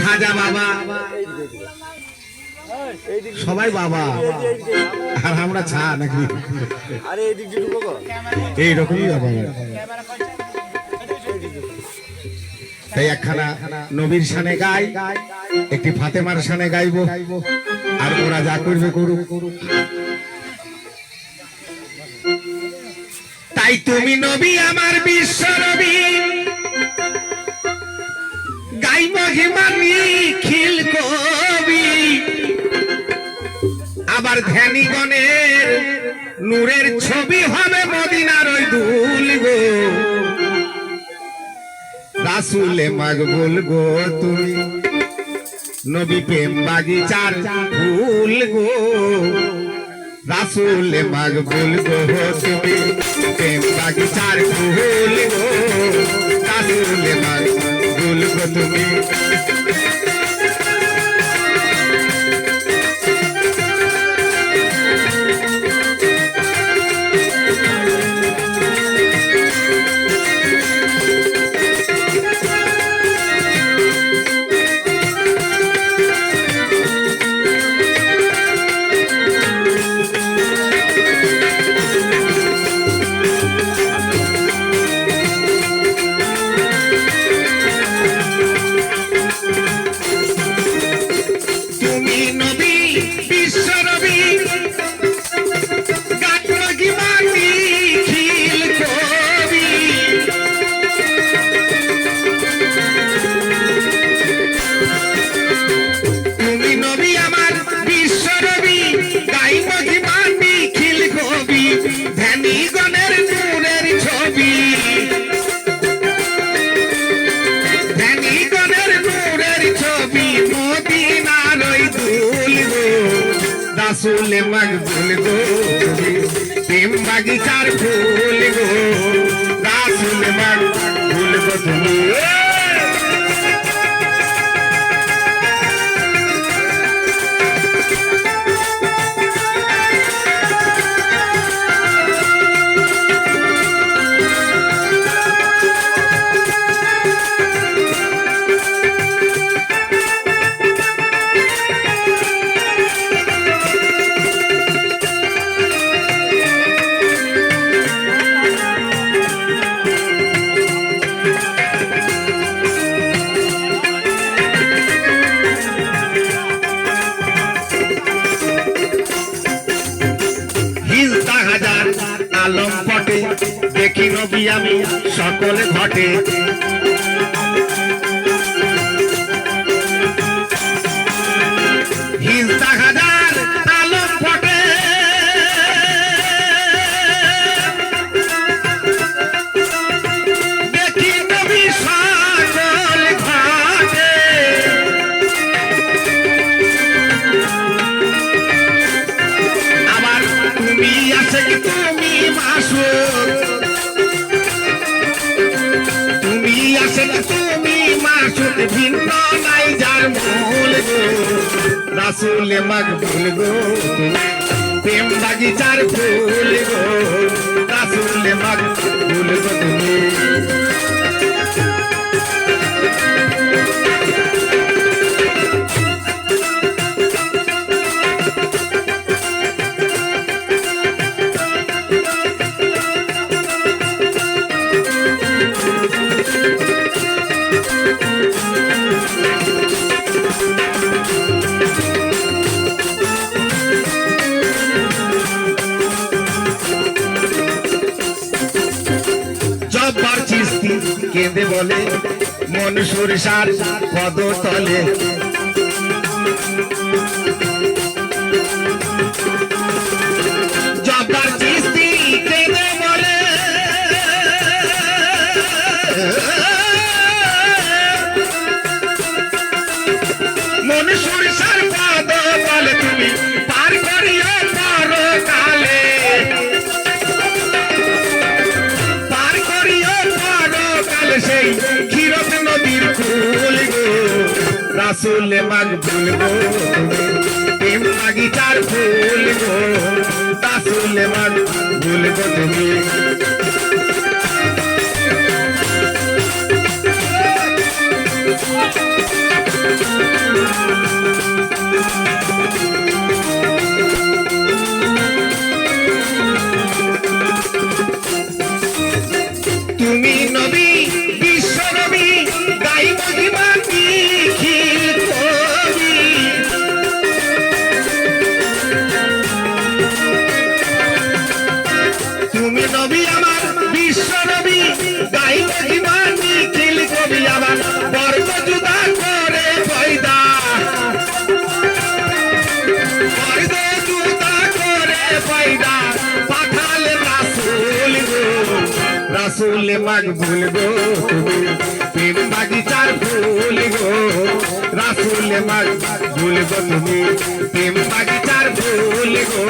খাজা বাবা। সবাই বাবা। আর আমরা ছা নাকি। এইরকমই ব্যাপার। তাই একখানা নবীর সানে গাই, একটি ফাতেমার সানে গাইবো, আর ওরা যা করবে করুক। তাই তুমি নবী, আমার বিশ্ব নবী। গাই মহিমানি খিল কবি। আবার ধ্যানীগণের নূরের ছবি হবে মদিনার ওই দুল গো। রাসুলে মাকবুল গো তুমি, নবী প্রেম বাগিচার ফুল গো। রাসুলে মাকবুল গো তুমি, প্রেম বাগিচার ফুল রাসুলে মকবুল গো প্রেম বাগিচার ফুল গো। রাসুলে মকবুল গো তুমি। দেখি নবী আমি সকলে ঘটে। হিজদা হাজার ঘটে। আবার তুমি আছে কি তুমি মাসুর মূল গো রাসুলে মকবুল গো প্রেম বাগিচার ফুল গো রাসুলে মকবুল গো তুমি। জব্বার চিস্তি কেঁদে বলে মন সুরসার পদ তলে সেই ক্ষীরত নদীর ফুল গো। রাসুল মকবুল গো। প্রেম বাগিচার ফুল গো। রাসুল মকবুল গো তুমি তুমি। তুমি নবী আমার, বিশ্ব নবী। গাই মহিমা নিখিল কবি আমার বর্গ জুদা করে পয়দা। বর্গ জুদা করে পয়দা। পাঠালে রাসূল গো, রাসূল মকবুল গো। প্রেম বাগিচার ফুল গো, রাসূল মকবুল গো। তুমি প্রেম বাগিচার ফুল গো